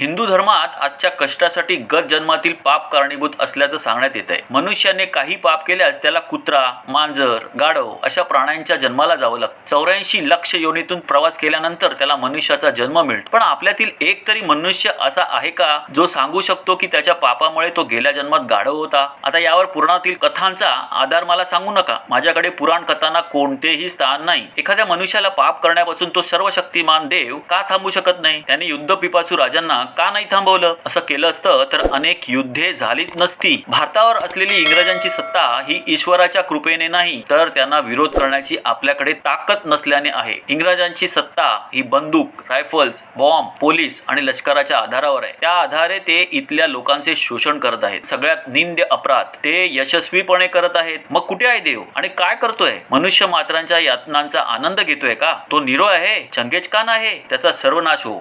हिंदू धर्मात आजच्या कष्टासाठी गत जन्मातील पाप कारणीभूत असल्याचं सांगण्यात येत आहे मनुष्याने काही पाप केल्यास त्याला कुत्रा मांजर गाढव अशा प्राण्यांच्या जन्माला जावं लागतं. चौऱ्याऐंशी लक्ष योनीतून प्रवास केल्यानंतर त्याला मनुष्याचा जन्म मिळतो. पण आपल्यातील एक तरी मनुष्य असा आहे का जो सांगू शकतो की त्याच्या पापामुळे तो गेल्या जन्मात गाढव होता? आता यावर पुराणातील कथांचा आधार मला सांगू नका. माझ्याकडे पुराण कथांना कोणतेही स्थान नाही. एखाद्या मनुष्याला पाप करण्यापासून तो सर्व शक्तिमान देव का थांबू शकत नाही? त्याने युद्ध पिपासू राजांना का नाही थांबवलं? असं केलं असतं तर अनेक युद्धे झालीच नसती. भारतावर असलेली इंग्रजांची सत्ता ही ईश्वराच्या कृपेने नाही तर त्यांना विरोध करण्याची आपल्याकडे ताकद नसल्याने आहे. इंग्रजांची सत्ता ही बंदूक रायफल्स बॉम्ब पोलीस आणि लष्कराच्या आधारावर आहे. त्या आधारे ते इथल्या लोकांचे शोषण करत आहेत. सगळ्यात निंद्य अपराध ते यशस्वीपणे करत आहेत. मग कुठे आहे देव? आणि काय करतोय? मनुष्य मात्रांच्या यातनांचा आनंद घेतोय का? तो निरो आहे? चंगेज का आहे? त्याचा सर्वनाश हो.